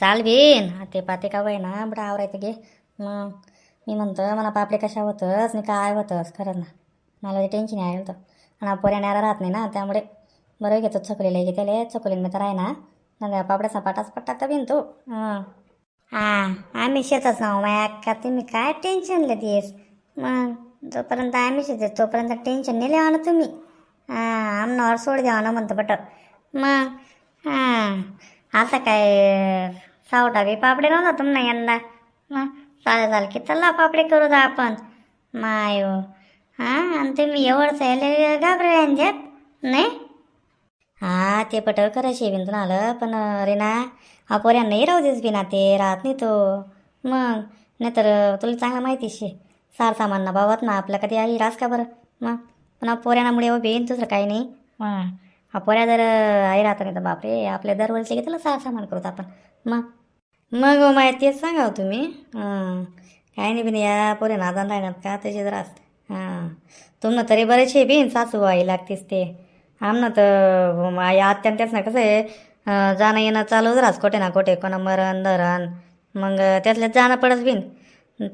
चाल बीन ते पाते का वय ना बडा आवरायचं घे. मग मी म्हणतो मला पापडे कशा होतंस मी काय होतंस खरं ना. मला ते टेन्शन आहे होतं. आणि पोऱ्याने न्यारा राहत नाही ना त्यामुळे बरं घेतो चकोलीला घेतले त्याला मी तर आहे ना. पापड्याचा पाटाच पट्टा तर बिन तू हां. हा आम्ही शेतच ना माया अक्का तुम्ही काय टेन्शन देस? मग जोपर्यंत आम्ही शेत तोपर्यंत टेन्शन नाही लिहा ना तुम्ही. हां आमनावर सोड द्यावा ना म्हणतो बट मग हां आता काय सावटा बी पापडे नव्हता तुम्हाला यंदा. मग चालेल चालेल की चला पापडे करू दा आपण. माय हो. हां आणि तुम्ही एवढंच यायला घाबरे यांच्यात नाही? हा ते पटव करायचे बिन आलं पण रे ना हा पोऱ्यांनाही राहू देस बिना ते राहत नाही तो. मग? नाहीतर तुला चांगलं माहिती शे. सार सामान ना बाबत ना आपल्या कधी आई रास का बरं? मग? पोऱ्यानामुळे हो बेन दुसरं काही नाही. मग हा पोऱ्या जर आई राहत नाही तर बापरे आपल्या दरवर्षी घेतलं सार सामान करतो आपण? मग? मग हो माहिती तेच सांगा तुम्ही. हां. काही नाही बिन या पोऱ्या नादान राहणार का त्याचे जरास? हां. तुमनं तरी बरेचसे बिन सासू आई लागतेस ते. आमनं तर आई आत्यान त्याच ना कसं आहे जाणं येणं चालूच राहस कोठे ना कोठे कोणा मरण धरण. मग त्यातल्यात जाणं पडस बिन.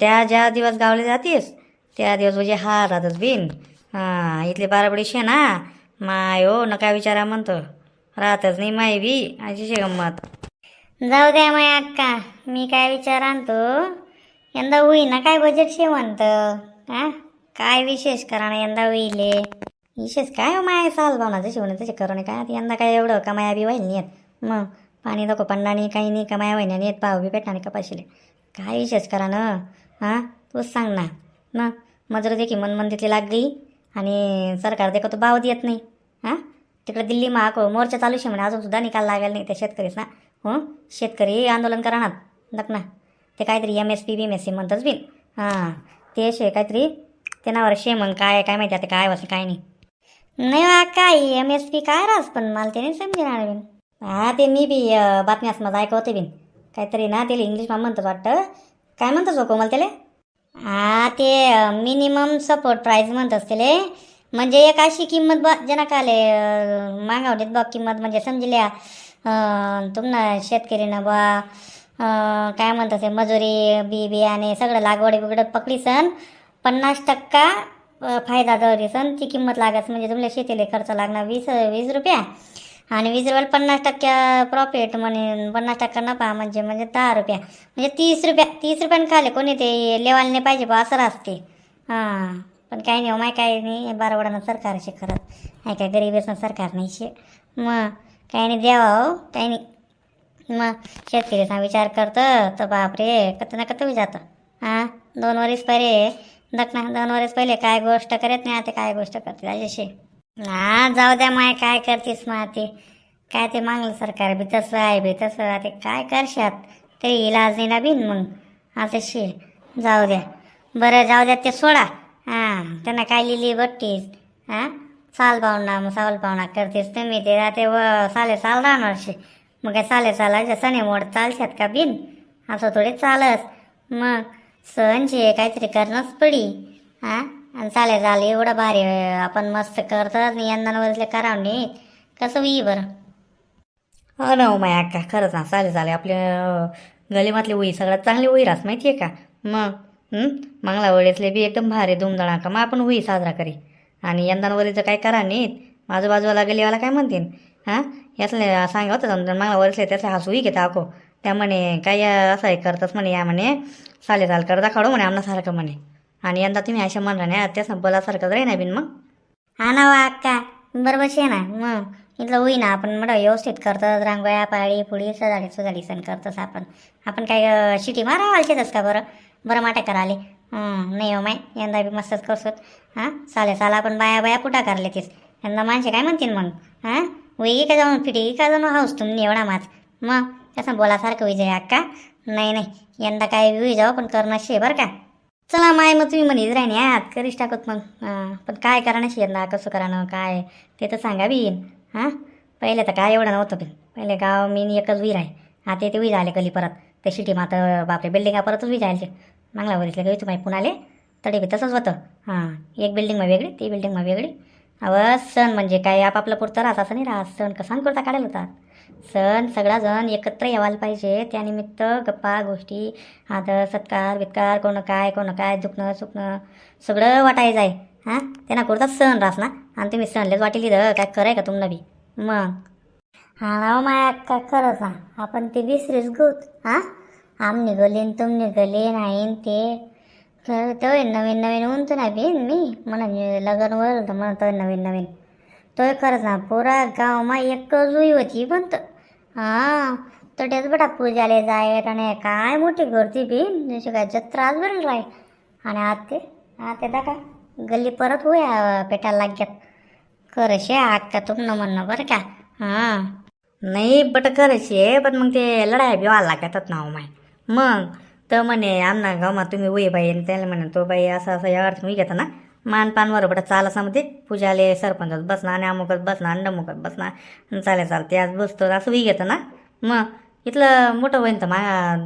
त्या ज्या दिवस गावले जातीस त्या दिवस म्हणजे हा राहतच बिन. हां इथली बाराबडी शे ना माय हो न काय विचारा म्हणतो. राहतच नाही माय बी अशी गंमत जाऊ द्या माय अक्का मी काय विचार आणतो? यंदा होईना काय बजेट शेवंत? हां काय विशेष करा ना यंदा होईले? विशेष काय हो चाल साल भावनाचं शिवणे तसे करून काय यंदा काय एवढं कमाया बी व्हायला नाहीत. मग पाणी नको पडणार नाही काही नाही कमाया व्हायना नाहीत पाव बी भेटणार नाही कपाशीले. काय विशेष करा ना? हां? तूच सांग ना. मग मजूर देखी की मनमंदितली लागली आणि सरकार देखो तो भाव देत नाही. हां? तिकडे दिल्ली महाग हो. मोर्चा चालू शे म्हणे. अजून सुद्धा निकाल लागेल नाही. त्या शेतकरीच ना? हो? शेतकरी आंदोलन करा ना नक ना ते काहीतरी M S P B M S C म्हणतच बिन. हां. ते शे काहीतरी ते नावर शे मग काय काय माहिती आता काय वाजता काय नाही. नाही वा काय एम एस पी काय रास पण? मला ते नाही समजेणार बिन. हा ते मी बी अं, बातम्यास माझं ऐकवते बिन. काहीतरी ना त्याला इंग्लिशमा म्हणतात वाटतं. काय म्हणतात कोमल त्याला? हा ते मिनिमम सपोर्ट प्राईज म्हणतात त्याले. म्हणजे एक अशी किंमत बा ज्यांना काले मागावलीत बा किंमत म्हणजे समजल्या तुम्हाला शेतकरी ना बा काय म्हणतात ते मजुरी बी बियाणे सगळं लागवडी बिगडं पकडी सण पन्नास टक्का फायदा जवळ ती किंमत लागायचं. म्हणजे तुमल्या शेतीला खर्च लागणार वीस वीस रुपया. आणि वीस रुपयाला पन्नास टक्क्या प्रॉफिट म्हणे. पन्नास टक्का नफा म्हणजे म्हणजे दहा रुपया. म्हणजे तीस रुपया तीस रुपयाने खाले कोणी ते लेवायला नाही पाहिजे बा असं असते हां. पण काही नाही हो, माय काही नाही. बारावडानं सरकार शे खरंच आहे काय गरीबच सरकार नाही शे. मग काही नाही द्यावा हो काही नाही. मग शेतकरीचा विचार करतं तर बापरे कत ना कत जातं. हां? दोन वर्ष परे. दख ना दोन वर्ष पहिले काय गोष्ट करत नाही आता काय गोष्ट करते? जशी हा जाऊ द्या माय काय करतीस मग ते काय ते मागलं सरकार बी तसं आहे बी तसं ते काय करशात? तरी इलाज नाही ना बिन मग. आता शे जाऊ द्या. बरं जाऊ द्या ते सोडा. हां त्यांना काय लिहिली बट्टीस? हां? साल पाहुणा मग साल पाहुणा करतेस तुम्ही ते. राहते व साले साल राहणार शे. मग काय साले साला सणे मोड चालशात का बिन? असं थोडे चालस. मग सहनची काहीतरी करणंच पडी हां? आणि चालेल चालेल एवढं भारी आपण मस्त करतात आणि यंदा करावं नाही कसं होई बरं? हो ना माय अक्का खरंच ना चालेल चालेल आपल्या अं, गलीमातली उई सगळ्यात चांगली उई रास माहिती आहे का? मग मंगला मंगळावळीतले बी एकदम भारी धुमधडाका. मग आपण उई साजरा करी. आणि यंदावरीचं काय करा नीट? बाजूला गलीवाला काय म्हणतील? हां? यातले सांगा होतं मंगळावरीतले त्यातले हसू घेता अको त्या म्हणे काय असं हे करतच म्हणे या म्हणे. चालेल चाल करता काढू म्हणे आमनासारखं म्हणे. आणि यंदा तुम्ही अशा म्हणला नाही त्याच बलासारखं राही ना बिन मग? हा ना वा अक्का बरोबर शे ना. मग इथलं होई ना आपण म्हणा व्यवस्थित करतात रांगोळ्या पाळी पुळी सजाडी सुजाडी सण करतोस आपण. आपण काय शिटी मारा वालचेतच का बरं? बरं माटे कराले. नाही हो माय यंदा बी मस्तच करसोत. हां चालेल चाल आपण बाया बाया पुटा करले तीस यंदा माणसे काय म्हणतील मग? हां वही का जाऊन फिटी का जाऊन हाऊस तुम्ही एवढा माझ मग तसं बोलासारखं विजय अक्का. नाही नाही. यंदा काय विजय जाऊ पण करणं शे बरं का. चला माय मग तुम्ही म्हणे राही नाही आत करीच टाकत मग. हां पण काय करा ना यंदा? कसं करणं काय? ते तर सांगा बी. हां? पहिले तर काय एवढं नव्हतं बिन पहिले गाव मी एकच विहीर आहे. आता ते वीज आले कली परत. ते शिटी मात बापरे बिल्डिंगा परतच वीज आले मागल्या वरीसला गेली तुम्ही पुणाले तडे बी तसंच होतं. हां एक बिल्डिंग मग वेगळी ती बिल्डिंग मग वेगळी. अव सण म्हणजे काय? आपापलं पुरतं राहत असं नाही राहत. सण कसा करता काढायला होतात. सण सगळाजण एकत्र यावायला पाहिजे. त्यानिमित्त गप्पा गोष्टी आदर सत्कार वित्कार कोण काय कोण काय दुखणं सुखणं सगळं वाटायचं आहे. हां? त्यांना करतात सण रास ना? आणि तुम्ही सणलेच वाटेल तर काय खरं आहे का तुम्हाला बी? मग. हा ना हो माया काय खरंच ना आपण ते विसरेच गोत. हां? आम निघाले तुम निघाले नाही ते. तर नवीन नवीन उंच नाही बीन मी. म्हणून लग्नवर तर म्हणतो नवीन नवीन. तोय खरंच ना पुरा गावमा एक जुई होती पण त हां तर तेच पूजाले जाय आणि काय मोठी गर्दी बी जशी काय जत्राच बरेल राय आणि आत ते हा ते का गल्ली परत होया पेटायला लाग्यात करशे का तुमनं म्हणणं बरं का? हां. नाही बट करशे पण मग ते लढाई बी व्हायला लागतात ना हो माय मग तर म्हणे आमना गावमा तुम्ही उये बाई त्याला म्हणे तो बाई असं असं या अर्थ मी घेता ना? मानपानवर बट चाल असं पूजाले सरपंच बसना आणि अमुकच बसना आणि डमुकच बसना आणि चालेल चालते. आज बसतो असं वी घेतं ना. मग इथलं मोठं होईन तर मा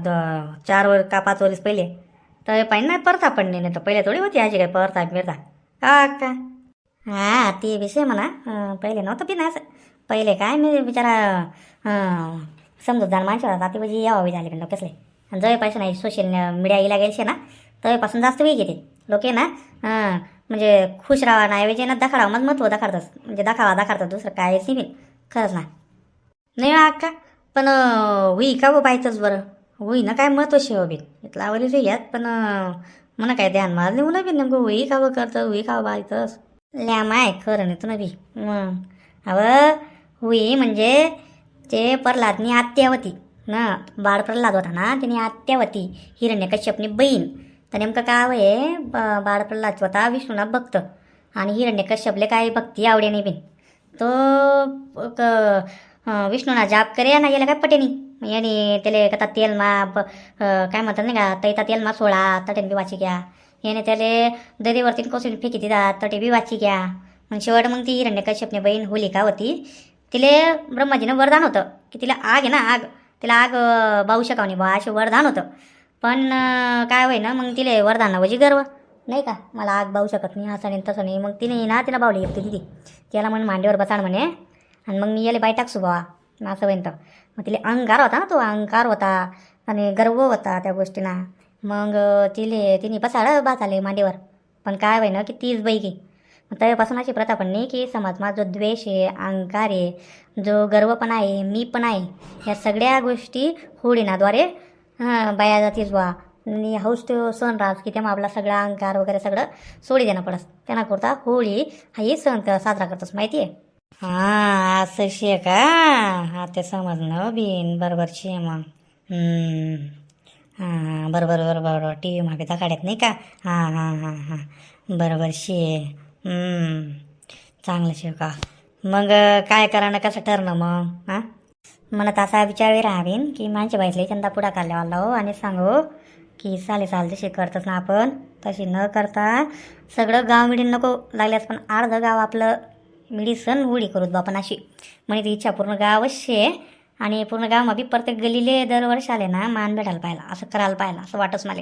द- चार वर का पाच वरीस पहिले? तर पाहिजे नाही परता पण नाही तर पहिले थोडी होती आजी काय परता मिळता का का हा ते विषय म्हणा. पहिले नव्हतं बी ना असं. पहिले काय मी बिचारा समजत समजूतदार माणसं होता. ती म्हणजे यावं झाले पण कसले आणि जवळपासून नाही सोशल मीडिया येला गेलशे ना तवेपासून जास्त वेळ घेते. लोक आहे ना म्हणजे खुश राहा नाही ना दाखवा मग महत्त्व दाखवतात. म्हणजे दाखावा दाखवतात दुसरं काय सिमिल खरंच ना. नाही हो अक्का पण होई हुई का हो बं बरं? होई ना काय महत्त्व शेव हो बी. इथला आवडीच यात पण अं, म्हणा काय ध्यान मारले म्हणा बी नेमकं हुई का करतं हुई का पाहायचंच ल्या माय खरं नाही तुला बी. मग अव हुई म्हणजे ते प्रल्हादनी आत्या होती ना बाळ प्रल्हाद होता ना तिने आत्या होती हिरण्य बहीण. तर नेमकं काय आहे? ब- बाळ प्रल्हाद होता विष्णूना भक्त आणि हिरण्य कश्यपले काय भक्ती आवडे नाही बिन तो क- विष्णूना जाप करे ना याला काय पटेनी? याने त्याला कथा तेलमा ब- काय म्हणतात नाही का तैता तेलमा सोळा तटेन बी वाची घ्या. याने त्याले दरीवरती कोसून फेकी दिला तटे बी वाची घ्या. मग शेवट मग ती हिरण्य कश्यपने बहीण होलिका होती. तिले ब्रह्माजीनं वरदान होतं. की तिला आग आहे ना आग. तिला आग बाहू बाऊ शकावणी बा असे वरदान होतं. पण काय होई ना मग तिले वरदान गर्व. नाही का? मला आग भाऊ शकत नाही असं नाही तसं नाही. मग तिने ना तिला बावली एकटी तिथे त्याला म्हण मांडीवर बसाड म्हणे. आणि मग मी याले बाई टाकसू बावा. असं होईन तर. मग तिला अंगार होता ना तो अंगार होता. आणि गर्व होता त्या गोष्टीना. मग तिले तिने बसाड बसाले मांडीवर. पण काय होई ना की तीच बाई की. मग तेव्हापासून अशी प्रथा पण नाही की समाजमा जो द्वेष आहे अहंकार आहे जो गर्व पण आहे मी पण आहे या सगळ्या गोष्टी होळीनाद्वारे हां बाया जातीच बा आणि हौस तो सण राहत की तेव्हा आपला सगळा अंकार वगैरे सगळं सोडी देणं पडस. त्यांना करता होळी हा ही सण साजरा करतोस माहिती आहे हां असं शे का? हा ते समजणं हो बिन. बरोबर शे मग. हां बरोबर बरोबर बरोबर. टी व्ही मागे काढत नाही का? हां हां हां हां. बरोबर शे. चांगलं शे का? मग काय करा कसं ठरणं मग? हां? मला तसा विचार राहावीन की माझ्या बाईतले चंदा पुढाकारल्या वाला हो. आणि सांगू की साले साल जशी करतच ना आपण तशी न करता सगळं गाव मिळून नको लागल्यास पण अर्धं गाव आपलं मिडी सण उडी करूत आपण अशी. म्हणजे ती इच्छा पूर्ण गाव आहे. आणि पूर्ण गाव बी प्रत्येक गलीले दरवर्षी आले ना मान भेटायला पाहिला असं करायला पाहिला असं वाटच मला.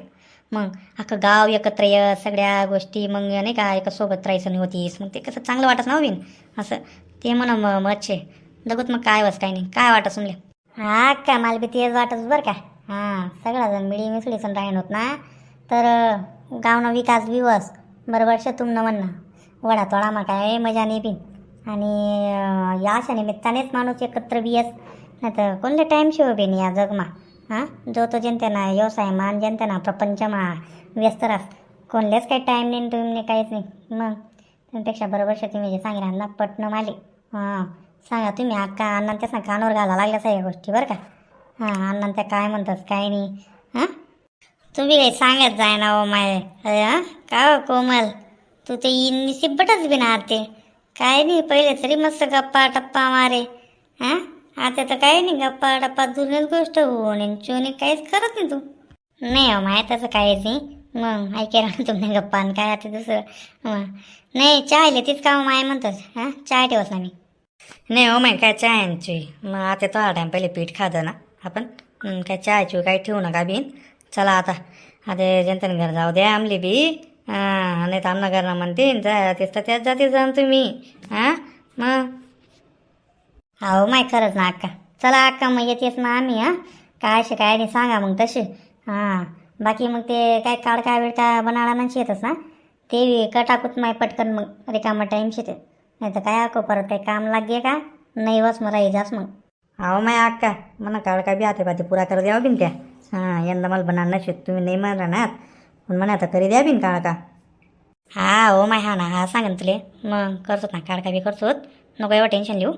मग अख्खं गाव एकत्र ये सगळ्या गोष्टी मग नाही का एका सोबत राहायचं नाही होतीस. मग ते कसं चांगलं वाटत ना होईन असं. ते म्हणा मच्छे. बघूत मग काय वस काय नाही. काय वाटत सुमले हा काय मला बी तेच वाटत बरं का. हां सगळा जण मिळी मिसळी सण राहीन होत ना. तर अं, गावना विकास विवस बरोबर तुमनं म्हणणं वडा तोडा मग काय मजा नाही बिन आणि या अशा निमित्तानेच माणूस एकत्र बी नाही तर कोणते टाईम शिव बिन या जगमा हां जो तो जनतेना व्यवसाय मान जनतेना प्रपंचमा व्यस्त रास. कोणलेच काही टाईम नाही तुम्ही काहीच नाही. मग त्यापेक्षा बरोबर तुम्ही जे सांगितलं ना पटणं माले. हां. सांगा तुम्ही अक्का अण्णा त्यासना कानावर घाला लागल्याच या गोष्टी बरं का? हां अण्णांच्या त्या काय म्हणतात काय नाही. हां? तुम्ही काही सांगत जाय ना ओ हो माय. अरे हां? का हो कोमल? तू ते निसिब्बटच बी ना ते. काय नाही पहिले तरी मस्त गप्पा टप्पा मारे. हां? आता तर काही नाही गप्पा टप्पा जुनीच गोष्ट होऊन चोने काहीच करत नाही तू. नाही हो माय तसं काहीच नाही. मग ऐकायला ना तुम्ही गप्पा आणि काय आता दुसरं? नाही चहा तीच का हो माय म्हणतात? हां? चहा ठेवत ना मी. नाही हो माय काय चायची मग आता तो टाईम पहिले पीठ खातं ना आपण हं, काय चहाची काही ठेवू नका बिन चला आता आता जनतन घर जाऊ द्या आमली बी हां नाही तर आमना घरनं म्हणते जा तेच तर त्याच जाती जाण तुम्ही हां मग हो माय खरंच ना अक्का चला अक्का मग येतेच ना आम्ही हां काय असे काय नाही सांगा मग तसे हां बाकी मग ते काय काळ काय वेळ का बनाळा नाही येतच ना ते बी कटाकूत माय पटकन मग रिकामा टाईम शेते नाही तर काय अको परत काही काम लागे का? नाही बस राही जास मग. हो माय अक्का म्हणा काढ काय बी आते पाते पुरा कर द्यावा बिन त्या हां यंदा मला बनार नशेत तुम्ही नाही म्हणा ना पण म्हणा आता करी द्या बिन काळ का हा हो माय हा ना हा सांगेन तुले. मग करतो ना काढ का बी करतो नको एवढं टेन्शन लिहू.